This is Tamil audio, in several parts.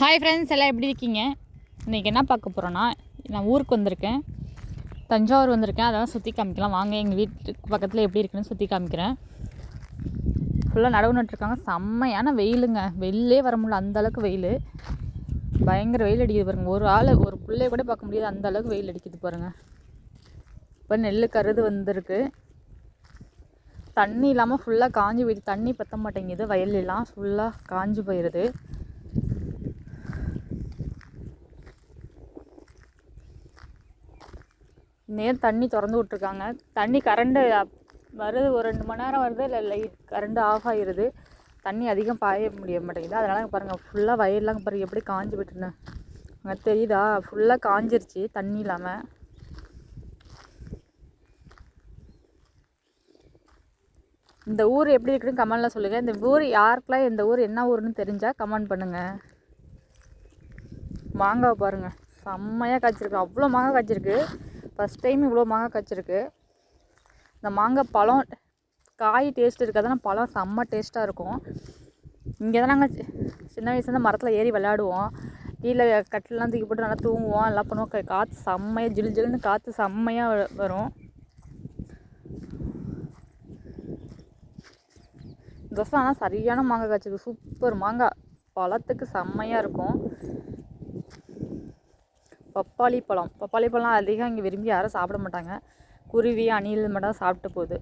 ஹாய் ஃப்ரெண்ட்ஸ் எல்லாம் எப்படி இருக்கீங்க? இன்றைக்கி என்ன பார்க்க போகிறோன்னா நான் ஊருக்கு வந்திருக்கேன். தஞ்சாவூர் வந்திருக்கேன். அதெல்லாம் சுற்றி காமிக்கலாம். வாங்க எங்கள் வீட்டுக்கு பக்கத்தில் எப்படி இருக்குன்னு சுற்றி காமிக்கிறேன். ஃபுல்லாக நடவு நட்டுருக்காங்க. செம்மையான வெயிலுங்க. வெளிலே வர முடியல. அந்தளவுக்கு வெயில். பயங்கர வெயில் அடிக்குது பாருங்கள் ஒரு ஆள் ஒரு பிள்ளைய கூட பார்க்க முடியாது. அந்த அளவுக்கு வெயில் அடிக்குது பாருங்கள் இப்போ நெல் கருது வந்திருக்கு. தண்ணி இல்லாமல் ஃபுல்லாக காஞ்சி போயிடுது. தண்ணி பற்ற மாட்டேங்குது. வயல்லாம் ஃபுல்லாக காஞ்சி போயிடுது நேரம் தண்ணி திறந்து விட்ருக்காங்க தண்ணி கரண்டு வருது ஒரு ரெண்டு மணி நேரம் வருது இல்லை லைட் கரண்டு ஆஃப் ஆகிடுது தண்ணி அதிகம் பாய முடிய மாட்டேங்குது. அதனால் பாருங்கள் ஃபுல்லாக வயல்லாம் பாருங்கள் எப்படி காஞ்சி விட்டுருந்தேன் அங்கே தெரியுதா? ஃபுல்லாக காஞ்சிருச்சு தண்ணி இல்லாமல் இந்த ஊர் எப்படி இருக்குன்னு கமெண்டில் சொல்லுங்கள் இந்த ஊர் யாருக்கெல்லாம் இந்த ஊர் என்ன ஊர்னு தெரிஞ்சால் கமெண்ட் பண்ணுங்கள் மாங்காய் பாருங்கள் செம்மையாக காய்ச்சிருக்கு. அவ்வளோ மாங்காய் காய்ச்சிருக்கு. ஃபஸ்ட் டைம் இவ்வளோ மாங்காய் காய்ச்சிருக்கு. இந்த மாங்காய் பழம் காய் டேஸ்ட் இருக்காதுன்னா பழம் செம்ம டேஸ்ட்டாக இருக்கும். இங்கே தான் நாங்கள் சின்ன வயசுலேருந்து மரத்தில் ஏறி விளையாடுவோம். கீழே கட்டிலெலாம் தூக்கி போட்டு நல்லா தூங்குவோம். எல்லாம் பண்ணுவோம். காற்று செம்மையாக ஜில் ஜில்னு காற்று செம்மையாக வரும். இந்த வருஷம் ஆனால் சரியான மாங்காய் காய்ச்சிருக்கு. சூப்பர் மாங்காய். பழத்துக்கு செம்மையாக இருக்கும். பப்பாளி பழம். பப்பாளி பழம் அதிகம் இங்கே விரும்பி யாரும் சாப்பிட மாட்டாங்க. குருவி அணில் மட்டும் சாப்பிட்டு போகுது.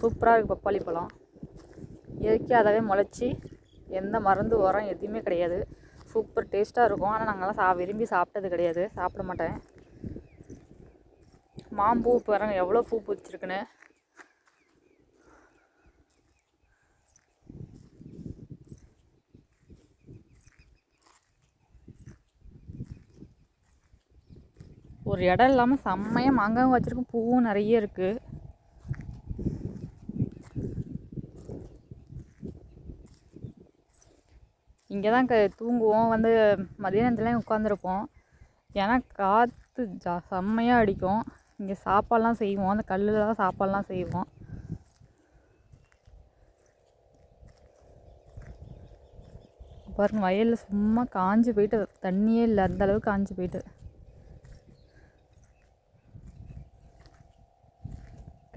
சூப்பராக இருக்குது பப்பாளி பழம். இயற்கையாகவே முளைச்சி எந்த மருந்து உரம் எதுவுமே கிடையாது. சூப்பர் டேஸ்ட்டாக இருக்கும். ஆனால் நாங்கள்லாம் சா விரும்பி சாப்பிட்டது கிடையாது. சாப்பிட மாட்டேன். மாம்பூ பாருங்கள் எவ்வளோ பூ பூச்சிருக்குன்னு ஒரு இடம் இல்லாமல் செம்மையாக மாங்காவும் வச்சுருக்கும் பூவும் நிறைய இருக்குது இங்கே தான் க தூங்குவோம் வந்து மதிய நேரத்துலாம் உட்காந்துருப்போம் ஏன்னா காற்று ஜா செம்மையாக அடிக்கும். இங்கே சாப்பாடெலாம் செய்வோம் அந்த கல்லில் தான் சாப்பாடெலாம் செய்வோம். பாருங்க வயலில் சும்மா காஞ்சி போயிட்டு தண்ணியே இல்லை அந்தளவுக்கு காஞ்சி போயிட்டு.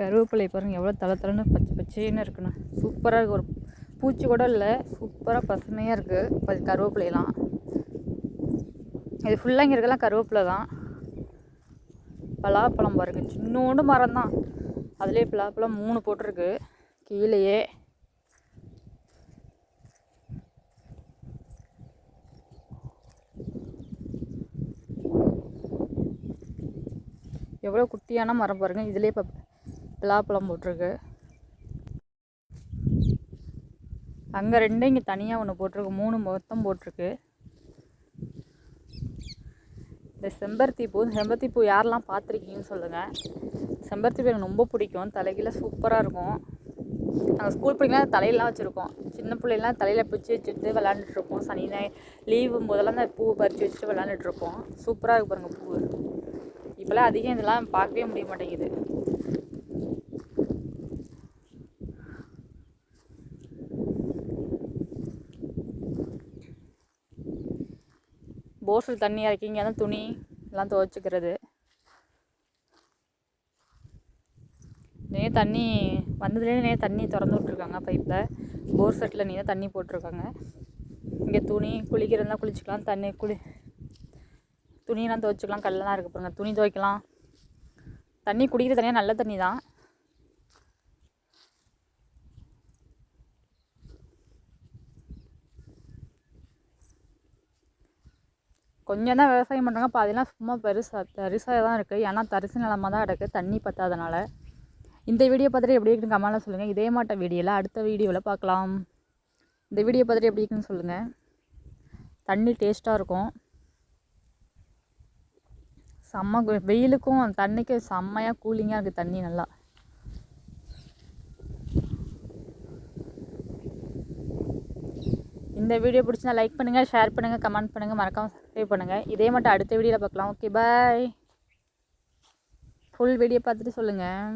கருவேப்பிலை பாருங்கள் எவ்வளோ தலை தலைன்னு பச்சை பச்சைன்னு இருக்கணும் சூப்பராக இருக்குது ஒரு பூச்சி கூட இல்லை சூப்பராக பசுமையாக இருக்குது கருவேப்பிலையெல்லாம் இது ஃபுல்லாக இங்கே இருக்கலாம் கருவேப்பிலை தான். பலாப்பழம் பாருங்கள் சின்னோண்டு மரம் தான். அதுலேயே பலாப்பழம் மூணு போட்டிருக்கு. கீழேயே. எவ்வளோ குட்டியான மரம் பாருங்கள் இதுலேயே இப்போ பலாப்பழம் போட்டிருக்கு. அங்கே ரெண்டு இங்கே தனியாக ஒன்று போட்டிருக்கு. மூணு மொத்தம் போட்டிருக்கு. இந்த செம்பருத்தி பூ செம்பருத்தி பூ யாரெல்லாம் பார்த்துருக்கீங்கன்னு சொல்லுங்கள் செம்பருத்தி பூ எனக்கு ரொம்ப பிடிக்கும். தலைகீழ சூப்பராக இருக்கும். நாங்கள் ஸ்கூல் பிள்ளைங்களாம் தலையெல்லாம் வச்சுருக்கோம். சின்ன பிள்ளைலாம் தலையில் பிடிச்சி வச்சுட்டு விளாண்டுட்ருப்போம் சனி லீவும் போதெல்லாம் அந்த பூ பறித்து வச்சுட்டு விளாண்டுட்ருப்போம் சூப்பராக இருக்கு பாருங்கள் பூ இப்போல்லாம் அதிகம் இதெல்லாம் பார்க்கவே முடிய மாட்டேங்குது. போர்ஸில் தண்ணி இறக்கி இங்கே தான் துணி எல்லாம் துவைச்சிக்கிறது. நே தண்ணி வந்ததுலேருந்து நே தண்ணி திறந்து விட்ருக்காங்க பைப்பில். போர் செட்டில் நீ தான் தண்ணி போட்டிருக்காங்க. இங்கே துணி குளிக்கிறதா குளிச்சுக்கலாம் தண்ணி குளி துணியெல்லாம் துவைச்சிக்கலாம் கல்லெல்லாம் இருக்குது பாருங்கள் துணி துவைக்கலாம். தண்ணி குடிக்கிற தண்ணியாக நல்ல தண்ணி தான் கொஞ்சம் தான் விவசாயம் பண்ணுறாங்க பாதிலாம் சும்மா பெருசாக தரிசாக தான் இருக்குது ஏன்னா தரிசு நிலமாக தான் இருக்குது தண்ணி பற்றாதனால இந்த வீடியோ பார்த்துட்டு எப்படி இருக்குன்னு கமெண்ட்டில் சொல்லுங்கள் இதே மாட்ட வீடியோவில் அடுத்த வீடியோவில் பார்க்கலாம். இந்த வீடியோ பார்த்துட்டு எப்படி இருக்குன்னு சொல்லுங்கள் தண்ணி டேஸ்ட்டாக இருக்கும். செம்ம வெயிலுக்கும் தண்ணிக்கும் செம்மையாக கூலிங்காக இருக்குது தண்ணி நல்லா. இந்த வீடியோ பிடிச்சினா லைக் பண்ணுங்கள் ஷேர் பண்ணுங்கள் கமெண்ட் பண்ணுங்கள் மறக்காமல் சப்ஸ்கிரைப் பண்ணுங்கள் இதே மட்டும் அடுத்த வீடியோவில் பார்க்கலாம். ஓகே பாய் ஃபுல் வீடியோ பார்த்துட்டு சொல்லுங்கள்